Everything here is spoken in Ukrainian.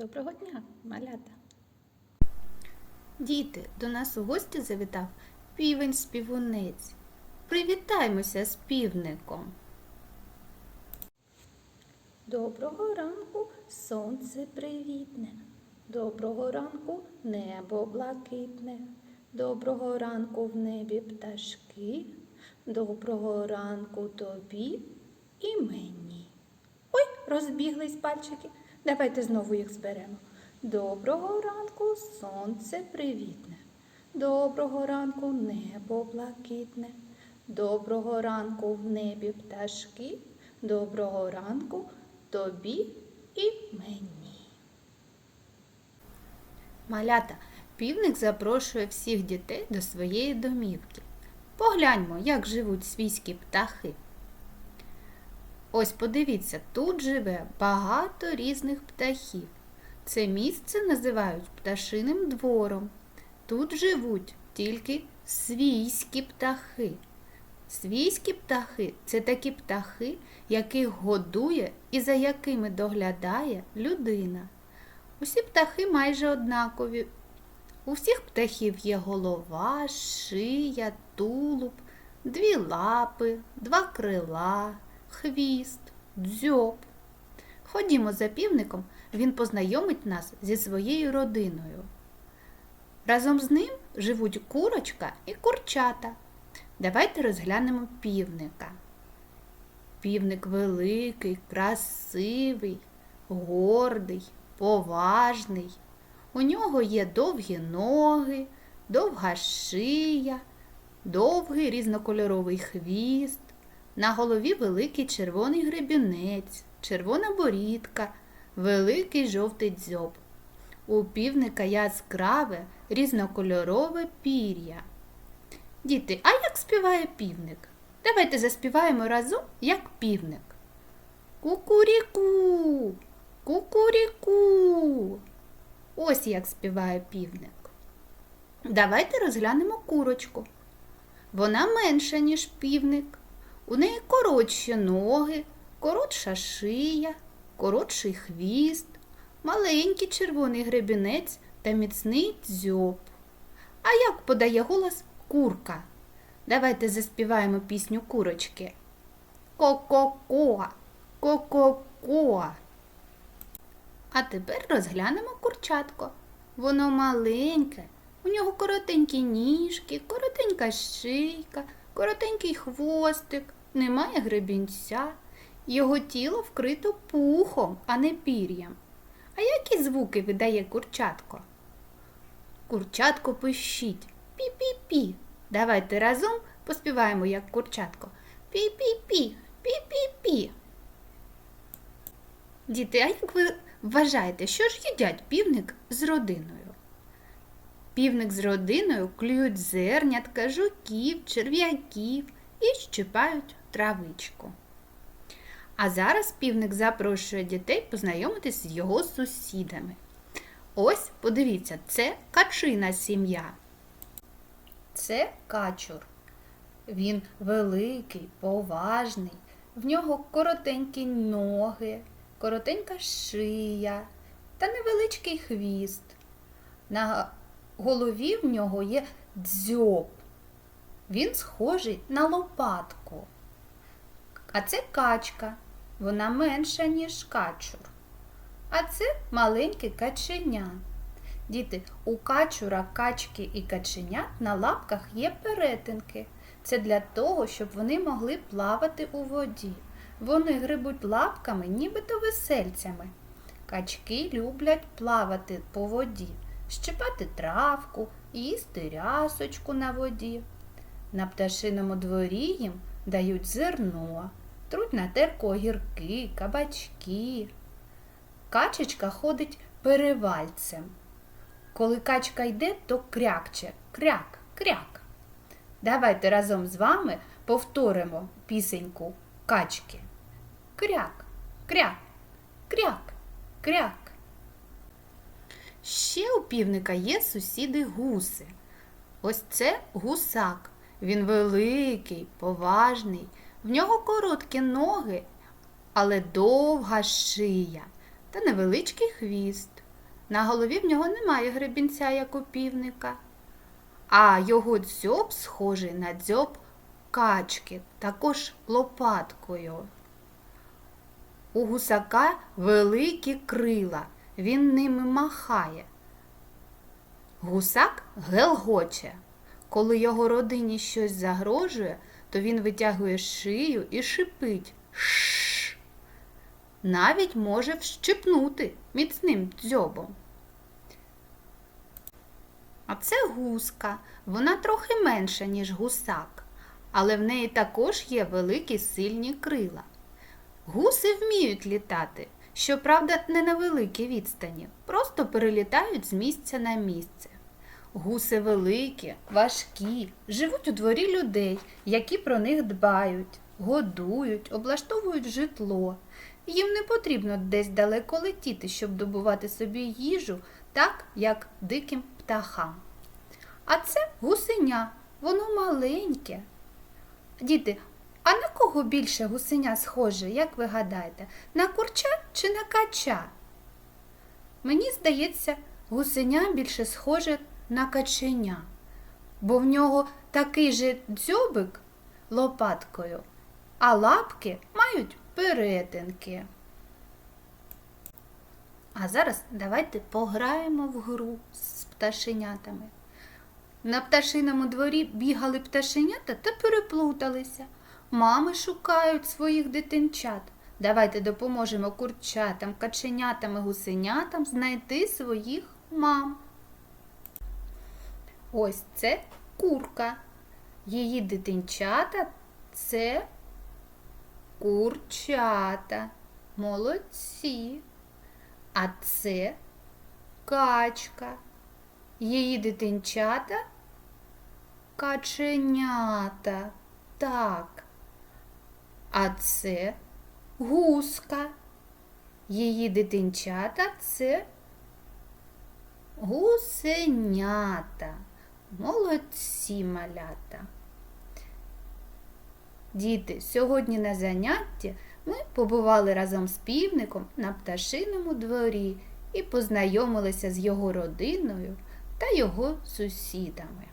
Доброго дня, малята! Діти, до нас у гості завітав півень співунець. Привітаймося з півником. Доброго ранку, сонце привітне. Доброго ранку небо блакитне. Доброго ранку в небі пташки. Доброго ранку тобі і мені. Ой, розбіглись пальчики. Давайте знову їх зберемо. Доброго ранку, сонце привітне. Доброго ранку небо блакитне. Доброго ранку в небі пташки. Доброго ранку тобі і мені. Малята, півник запрошує всіх дітей до своєї домівки. Погляньмо, як живуть свійські птахи. Ось подивіться, тут живе багато різних птахів. Це місце називають пташиним двором. Тут живуть тільки свійські птахи. Свійські птахи це такі птахи, яких годує і за якими доглядає людина. Усі птахи майже однакові. У всіх птахів є голова, шия, тулуб, дві лапи, два крила, хвіст, дзьоб. Ходімо за півником, він познайомить нас зі своєю родиною. Разом з ним живуть курочка і курчата. Давайте розглянемо півника. Півник великий, красивий, гордий, поважний. У нього є довгі ноги, довга шия, довгий різнокольоровий хвіст, на голові великий червоний гребінець, червона борідка, великий жовтий дзьоб. У півника яскраве різнокольорове пір'я. Діти, а як співає півник? Давайте заспіваємо разом, як півник. Кукуріку, кукуріку. Ось як співає півник. Давайте розглянемо курочку. Вона менша, ніж півник. У неї коротші ноги, коротша шия, коротший хвіст, маленький червоний гребінець та міцний дзьоб. А як подає голос курка? Давайте заспіваємо пісню курочки. Ко-ко-ко, ко-ко-ко. А тепер розглянемо курчатко. Воно маленьке, у нього коротенькі ніжки, коротенька шийка, коротенький хвостик, немає гребінця. Його тіло вкрито пухом, а не пір'ям. А які звуки видає курчатко? Курчатко пищить. Пі-пі-пі. Давайте разом поспіваємо, як курчатко. Пі-пі-пі, пі-пі-пі. Діти, а як ви вважаєте, що ж їдять півник з родиною? Півник з родиною клюють зернятка, жуків, черв'яків і щипають травичку. А зараз півник запрошує дітей познайомитись з його сусідами. Ось, подивіться, це качина сім'я. Це качур. Він великий, поважний, в нього коротенькі ноги, коротенька шия та невеличкий хвіст. На голові в нього є дзьоб. Він схожий на лопатку. А це качка. Вона менша, ніж качур. А це маленьке каченя. Діти, у качура, качки і каченят на лапках є перетинки. Це для того, щоб вони могли плавати у воді. Вони грибуть лапками, нібито весельцями. Качки люблять плавати по воді, щипати травку, їсти рясочку на воді. На пташиному дворі їм дають зерно, труть на терку огірки, кабачки. Качечка ходить перевальцем. Коли качка йде, то крякче кряк, кряк. Давайте разом з вами повторимо пісеньку качки. Кряк, кряк, кряк, кряк. Ще у півника є сусіди гуси. Ось це гусак. Він великий, поважний. В нього короткі ноги, але довга шия та невеличкий хвіст. На голові в нього немає гребінця, як у півника, а його дзьоб схожий на дзьоб качки, також лопаткою. У гусака великі крила, він ними махає. Гусак гелгоче. Коли його родині щось загрожує, то він витягує шию і шипить Шш. Навіть може вщипнути міцним дзьобом. А це гуска. Вона трохи менша, ніж гусак, але в неї також є великі сильні крила. Гуси вміють літати, щоправда, не на великій відстані, просто перелітають з місця на місце. Гуси великі, важкі, живуть у дворі людей, які про них дбають, годують, облаштовують житло. Їм не потрібно десь далеко летіти, щоб добувати собі їжу, так як диким птахам. А це гусеня, воно маленьке. Діти, а на кого більше гусеня схоже, як ви гадаєте? На курча чи на кача? Мені здається, гусеня більше схоже на каченя, бо в нього такий же дзьобик лопаткою, а лапки мають перетинки. А зараз давайте пограємо в гру з пташенятами. На пташиному дворі бігали пташенята та переплуталися. Мами шукають своїх дитинчат. Давайте допоможемо курчатам, каченятам і гусенятам знайти своїх мам. Ось це курка. Її дитинчата це курчата. Молодці. А це качка. Її дитинчата каченята. Так. А це гуска. Її дитинчата це гусенята. Молодці малята. Діти, сьогодні на занятті ми побували разом з півником на пташиному дворі і познайомилися з його родиною та його сусідами.